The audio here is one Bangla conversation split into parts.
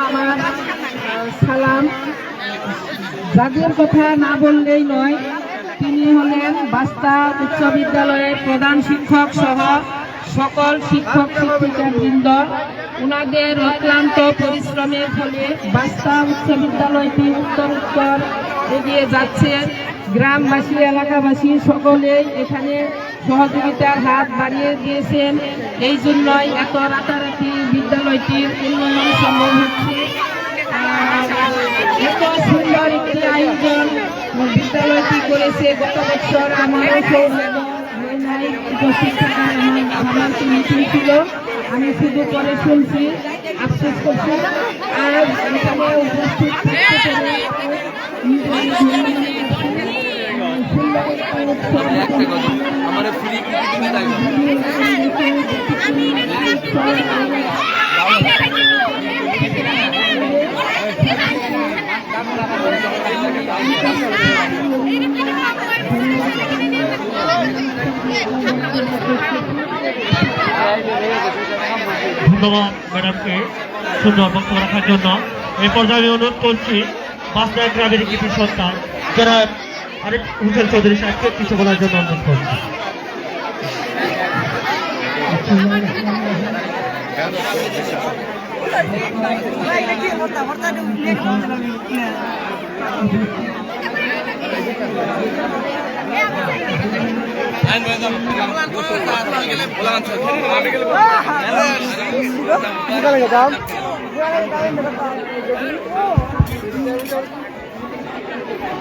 আমার সালাম যাদের কথা না বললেই নয়, তিনি হলেন বাস্তা উচ্চ বিদ্যালয়ের প্রধান শিক্ষক সহ সকল শিক্ষক শিক্ষিকা বৃন্দ ওনাদের অক্লান্ত পরিশ্রমের ফলে বাস্তা উচ্চ বিদ্যালয়টি উত্তর উত্তর এগিয়ে যাচ্ছে গ্রামবাসী, এলাকাবাসী সকলেই এখানে সহযোগিতার হাত বাড়িয়ে দিয়েছেন। এই জন্যই এত রাতারাতি বিদ্যালয়টির উন্নয়ন সম্ভব হচ্ছে। এত সুন্দর একটি আয়োজন বিদ্যালয়টি করেছে গত বছর। উপস্থিত আমার মিটিং ছিল। আমি শুধু পরে শুনছি, আফসোস করছি। আর এখানে উপস্থিত থাকতে পেরে নিজের সুন্দর ধন্যবাদ ম্যাডামকে সুন্দর বক্তব্য রাখার জন্য। এই পর্যায়ে অনুরোধ করছি বাসনা গ্রামের কিছু সন্তান, যারা আরেক হুসেন চৌধুরী সাহেবকে কিছু বলার জন্য অনুরোধ করছি।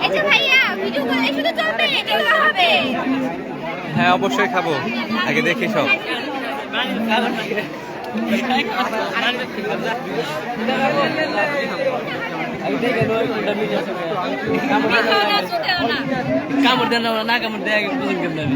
আচ্ছা ভাইয়া হ্যাঁ অবশ্যই খাব। আগে দেখি সব। কামড় দেন না কামড় দেয় বুঝুন কেমন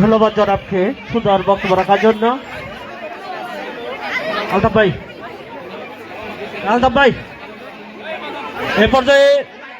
ধন্যবাদ জনাবকে সুন্দর বক্তব্য রাখার জন্য। আলতাফ ভাই। আলতাফ ভাই এ পর্যায়ে